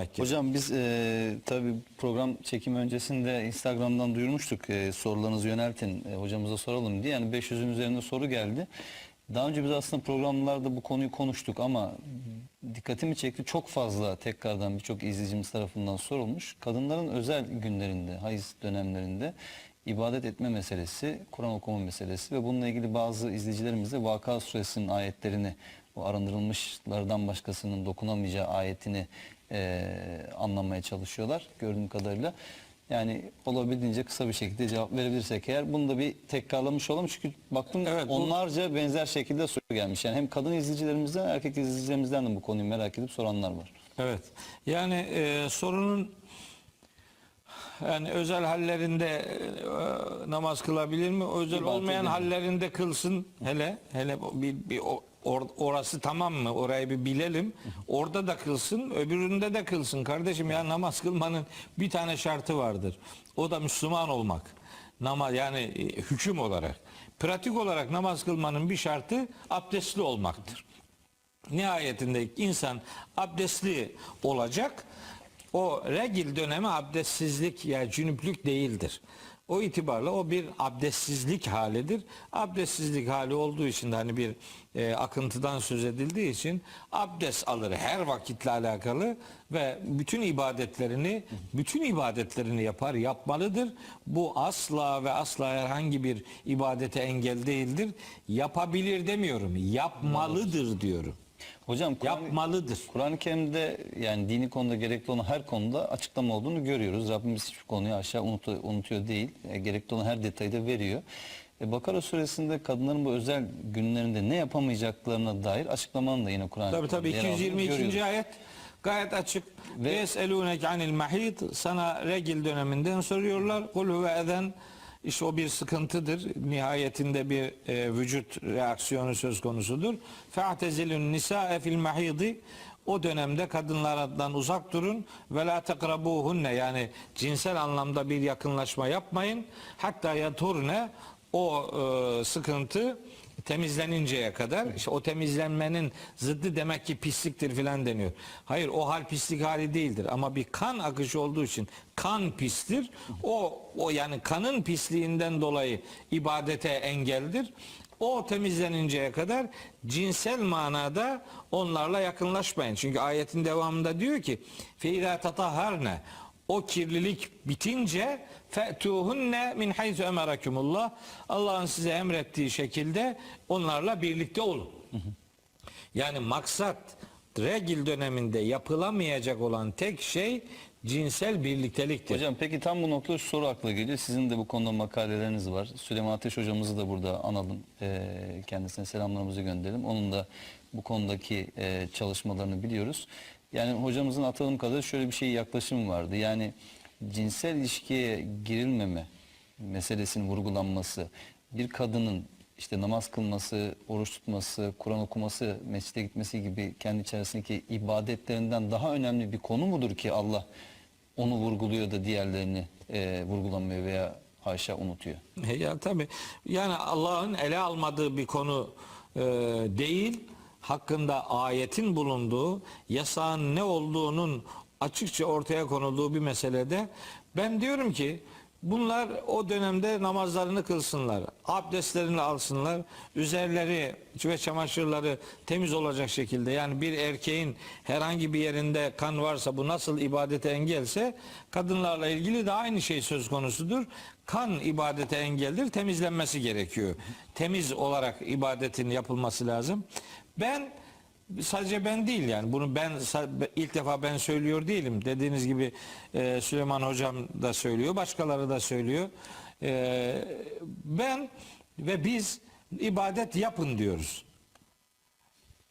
Mekke. Hocam biz e, tabii program çekim öncesinde Instagram'dan duyurmuştuk e, sorularınızı yöneltin e, hocamıza soralım diye. Yani 500'ün üzerinde soru geldi. Daha önce biz aslında programlarda bu konuyu konuştuk ama dikkatimi çekti çok fazla tekrardan birçok izleyicimiz tarafından sorulmuş. Kadınların özel günlerinde, hayız dönemlerinde ibadet etme meselesi, Kur'an okuma meselesi ve bununla ilgili bazı izleyicilerimiz de Vaka suresinin ayetlerini, o arındırılmışlardan başkasının dokunamayacağı ayetini e, anlamaya çalışıyorlar gördüğüm kadarıyla. Yani olabildiğince kısa bir şekilde cevap verebilirsek eğer bunu da bir tekrarlamış olalım. Çünkü baktım Evet, bu- onlarca benzer şekilde soru gelmiş. Yani hem kadın izleyicilerimizden erkek izleyicilerimizden de bu konuyu merak edip soranlar var. Evet. Yani e, sorunun yani özel hallerinde e, namaz kılabilir mi? Özel İbadet olmayan edebilir. hallerinde kılsın. Hele hele bir, bir o- or- orası tamam mı? Orayı bir bilelim. Orada da kılsın, öbüründe de kılsın. Kardeşim ya namaz kılmanın bir tane şartı vardır. O da Müslüman olmak. Namaz yani e, hüküm olarak. Pratik olarak namaz kılmanın bir şartı abdestli olmaktır. Nihayetinde insan abdestli olacak. O regil dönemi abdestsizlik ya cünüplük değildir. O itibarla o bir abdestsizlik halidir. Abdestsizlik hali olduğu için de hani bir e, akıntıdan söz edildiği için abdest alır her vakitle alakalı ve bütün ibadetlerini bütün ibadetlerini yapar yapmalıdır. Bu asla ve asla herhangi bir ibadete engel değildir. Yapabilir demiyorum. Yapmalıdır diyorum. Hocam Kur'an- Yapmalıdır. Kur'an-ı Kerim'de yani dini konuda gerekli olan her konuda açıklama olduğunu görüyoruz. Rabbimiz hiçbir konuyu aşağı unutu- unutuyor değil. E, gerekli olan her detayı da veriyor. E, Bakara suresinde kadınların bu özel günlerinde ne yapamayacaklarına dair açıklamanın da yine Kur'an-ı Tabi tabi Kerim'de yer aldığını 222. görüyoruz. ayet gayet açık. Ve- yeselûneke anil mahid sana regil döneminden soruyorlar. Kul huve eden işte o bir sıkıntıdır. Nihayetinde bir e, vücut reaksiyonu söz konusudur. Fe'tezilun nisa'e fil mahidi o dönemde kadınlardan uzak durun ve la tekrabuhunne yani cinsel anlamda bir yakınlaşma yapmayın. Hatta yaturne o e, sıkıntı temizleninceye kadar işte o temizlenmenin zıddı demek ki pisliktir filan deniyor. Hayır o hal pislik hali değildir ama bir kan akışı olduğu için kan pistir. O o yani kanın pisliğinden dolayı ibadete engeldir. O temizleninceye kadar cinsel manada onlarla yakınlaşmayın. Çünkü ayetin devamında diyor ki feyda tatahharne o kirlilik bitince fe'tuhunne min haythu emerakumullah Allah'ın size emrettiği şekilde onlarla birlikte olun. Yani maksat regil döneminde yapılamayacak olan tek şey cinsel birlikteliktir. Hocam peki tam bu noktada şu soru akla geliyor. Sizin de bu konuda makaleleriniz var. Süleyman Ateş hocamızı da burada analım. Ee, kendisine selamlarımızı gönderelim. Onun da bu konudaki e, çalışmalarını biliyoruz. Yani hocamızın atılım kadar şöyle bir şey yaklaşım vardı. Yani cinsel ilişkiye girilmeme meselesinin vurgulanması, bir kadının işte namaz kılması, oruç tutması, Kur'an okuması, mescide gitmesi gibi kendi içerisindeki ibadetlerinden daha önemli bir konu mudur ki Allah onu vurguluyor da diğerlerini e, vurgulamıyor veya haşa unutuyor. E Ya tabi yani Allah'ın ele almadığı bir konu e, değil hakkında ayetin bulunduğu yasağın ne olduğunun açıkça ortaya konulduğu bir meselede ben diyorum ki bunlar o dönemde namazlarını kılsınlar abdestlerini alsınlar üzerleri ve çamaşırları temiz olacak şekilde yani bir erkeğin herhangi bir yerinde kan varsa bu nasıl ibadete engelse kadınlarla ilgili de aynı şey söz konusudur. Kan ibadete engeldir temizlenmesi gerekiyor. Temiz olarak ibadetin yapılması lazım ben sadece ben değil yani. Bunu ben ilk defa ben söylüyor değilim. Dediğiniz gibi e, Süleyman hocam da söylüyor başkaları da söylüyor. E, ben ve biz ibadet yapın diyoruz.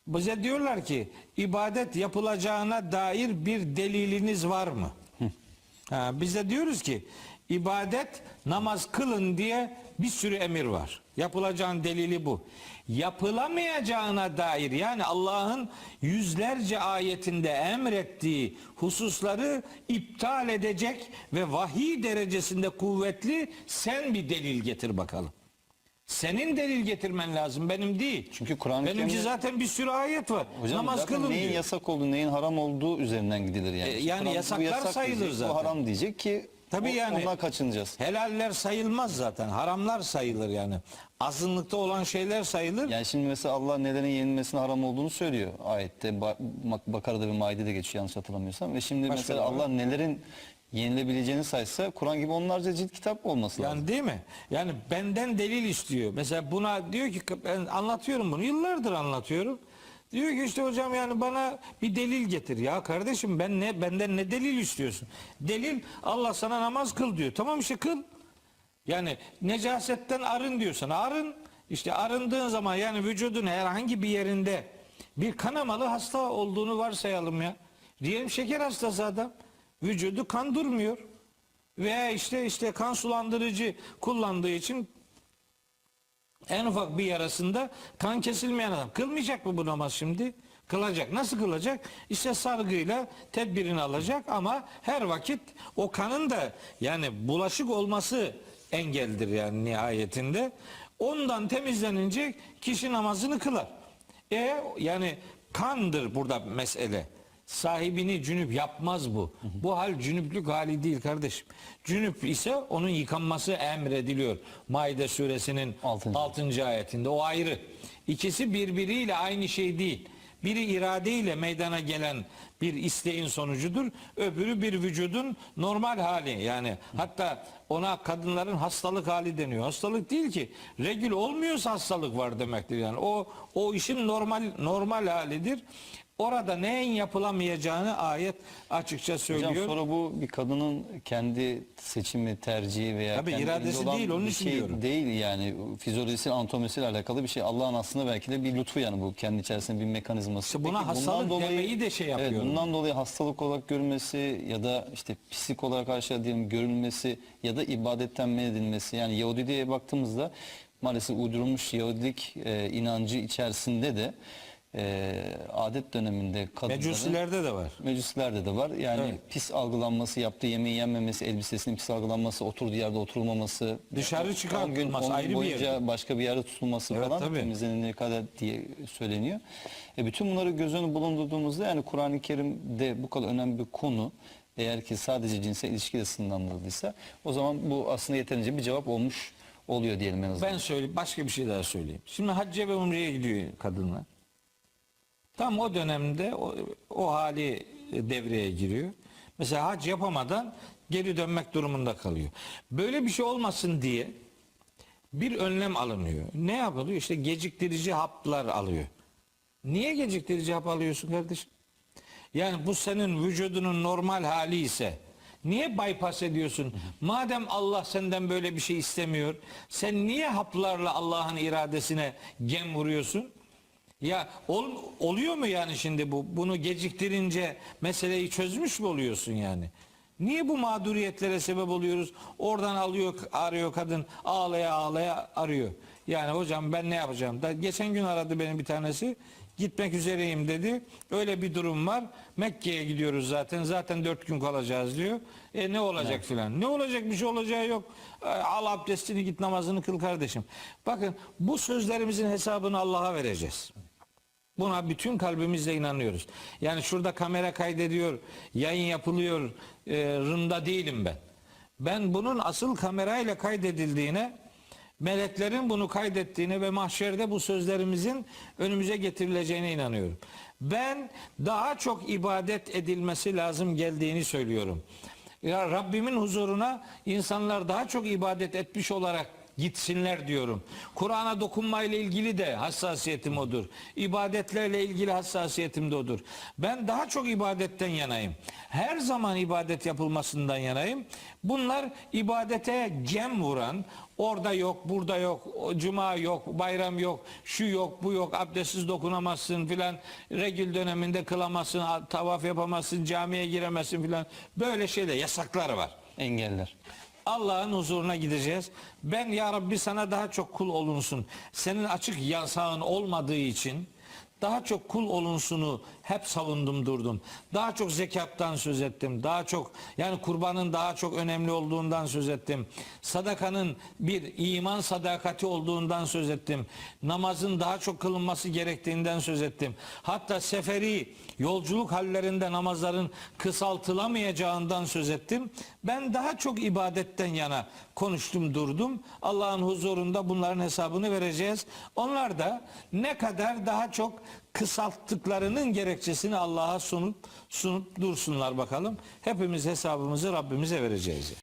Bize diyorlar ki ibadet yapılacağına dair bir deliliniz var mı? Ha, biz de diyoruz ki ibadet namaz kılın diye bir sürü emir var. Yapılacağın delili bu. Yapılamayacağına dair yani Allah'ın yüzlerce ayetinde emrettiği hususları iptal edecek ve vahiy derecesinde kuvvetli sen bir delil getir bakalım. Senin delil getirmen lazım benim değil. Çünkü Kur'an-ı Benimki Kerim'de- zaten bir sürü ayet var. Hocam Namaz kılın neyin diyor. yasak olduğu, neyin haram olduğu üzerinden gidilir yani. E, yani Kur'an yasaklar yasak sayılır diyecek, zaten. Bu haram diyecek ki Tabii o- yani. ondan kaçınacağız. Helaller sayılmaz zaten. Haramlar sayılır yani. Azınlıkta olan şeyler sayılır. Yani şimdi mesela Allah nelerin yenilmesinin haram olduğunu söylüyor ayette. Ba- Bak- Bakara'da bir maidede geçiyor yanlış hatırlamıyorsam. Ve şimdi Başka mesela da var. Allah nelerin yenilebileceğini saysa Kur'an gibi onlarca cilt kitap olması lazım. Yani değil mi? Yani benden delil istiyor. Mesela buna diyor ki ben anlatıyorum bunu. Yıllardır anlatıyorum. Diyor ki işte hocam yani bana bir delil getir. Ya kardeşim ben ne benden ne delil istiyorsun? Delil Allah sana namaz kıl diyor. Tamam işte kıl. Yani necasetten arın diyor sana. Arın. İşte arındığın zaman yani vücudun herhangi bir yerinde bir kanamalı hasta olduğunu varsayalım ya. Diyelim şeker hastası adam. Vücudu kan durmuyor. Veya işte işte kan sulandırıcı kullandığı için en ufak bir yarasında kan kesilmeyen adam. Kılmayacak mı bu namaz şimdi? Kılacak. Nasıl kılacak? İşte sargıyla tedbirini alacak ama her vakit o kanın da yani bulaşık olması engeldir yani nihayetinde. Ondan temizlenince kişi namazını kılar. E yani kandır burada mesele. Sahibini cünüp yapmaz bu. Bu hal cünüplük hali değil kardeşim. Cünüp ise onun yıkanması emrediliyor. Maide suresinin Altıncı. 6. ayetinde. O ayrı. İkisi birbiriyle aynı şey değil. Biri iradeyle meydana gelen bir isteğin sonucudur. Öbürü bir vücudun normal hali. Yani hatta ona kadınların hastalık hali deniyor. Hastalık değil ki. Regül olmuyorsa hastalık var demektir. Yani o o işin normal normal halidir. Orada neyin yapılamayacağını ayet açıkça söylüyor. Hocam sonra bu bir kadının kendi seçimi, tercihi veya Tabii kendi iradesi olan değil, onun bir için şey diyorum. değil yani fizyolojisi, anatomisiyle alakalı bir şey. Allah'ın aslında belki de bir lütfu yani bu kendi içerisinde bir mekanizması. İşte buna Peki hastalık bundan demeyi de şey Evet, yapıyorum. bundan dolayı hastalık olarak görülmesi ya da işte pislik olarak aşağı diyelim görülmesi ya da ibadetten men edilmesi yani Yahudi'ye baktığımızda maalesef uydurulmuş Yahudilik e, inancı içerisinde de e, adet döneminde kadınların Mecusilerde de var. Mecusilerde de var. Yani Evet. pis algılanması, yaptığı yemeği yenmemesi, elbisesinin pis algılanması, oturduğu yerde oturulmaması, Dışarı çıkartılması, ayrı bir yerde. başka bir yerde tutulması Evet, falan tabii. temizlenene kadar diye söyleniyor. E bütün bunları göz önüne bulundurduğumuzda yani Kur'an-ı Kerim'de bu kadar önemli bir konu eğer ki sadece cinsel ilişkiyle sınırlandırıldıysa o zaman bu aslında yeterince bir cevap olmuş oluyor diyelim en azından. Ben söyleyeyim başka bir şey daha söyleyeyim. Şimdi hacca ve umreye gidiyor kadınlar. Tam o dönemde o, o hali devreye giriyor. Mesela hac yapamadan geri dönmek durumunda kalıyor. Böyle bir şey olmasın diye bir önlem alınıyor. Ne yapılıyor? İşte geciktirici haplar alıyor. Niye geciktirici hap alıyorsun kardeşim? Yani bu senin vücudunun normal hali ise niye bypass ediyorsun? Madem Allah senden böyle bir şey istemiyor, sen niye haplarla Allah'ın iradesine gem vuruyorsun? Ya ol- oluyor mu yani şimdi bu? Bunu geciktirince meseleyi çözmüş mü oluyorsun yani? Niye bu mağduriyetlere sebep oluyoruz? Oradan alıyor, arıyor kadın, ağlaya ağlaya arıyor. Yani hocam ben ne yapacağım? Da geçen gün aradı beni bir tanesi. Gitmek üzereyim dedi. Öyle bir durum var. Mekke'ye gidiyoruz zaten. Zaten dört gün kalacağız diyor. E ne olacak filan. Ne olacak bir şey olacağı yok. E, Al abdestini git namazını kıl kardeşim. Bakın bu sözlerimizin hesabını Allah'a vereceğiz. Buna bütün kalbimizle inanıyoruz. Yani şurada kamera kaydediyor, yayın yapılıyor, e, rında değilim ben. Ben bunun asıl kamerayla kaydedildiğine, meleklerin bunu kaydettiğine ve mahşerde bu sözlerimizin önümüze getirileceğine inanıyorum. Ben daha çok ibadet edilmesi lazım geldiğini söylüyorum. Ya Rabbimin huzuruna insanlar daha çok ibadet etmiş olarak gitsinler diyorum. Kur'an'a dokunmayla ilgili de hassasiyetim odur. İbadetlerle ilgili hassasiyetim de odur. Ben daha çok ibadetten yanayım. Her zaman ibadet yapılmasından yanayım. Bunlar ibadete gem vuran, orada yok, burada yok, cuma yok, bayram yok, şu yok, bu yok, abdestsiz dokunamazsın filan, regül döneminde kılamazsın, tavaf yapamazsın, camiye giremezsin filan. Böyle şeyler, yasaklar var. Engeller. Allah'ın huzuruna gideceğiz. Ben ya Rabbi sana daha çok kul olunsun. Senin açık yasağın olmadığı için daha çok kul olunsunu hep savundum durdum. Daha çok zekattan söz ettim. Daha çok yani kurbanın daha çok önemli olduğundan söz ettim. Sadakanın bir iman sadakati olduğundan söz ettim. Namazın daha çok kılınması gerektiğinden söz ettim. Hatta seferi yolculuk hallerinde namazların kısaltılamayacağından söz ettim. Ben daha çok ibadetten yana konuştum durdum. Allah'ın huzurunda bunların hesabını vereceğiz. Onlar da ne kadar daha çok kısalttıklarının gerekçesini Allah'a sunup sunup dursunlar bakalım. Hepimiz hesabımızı Rabbimize vereceğiz.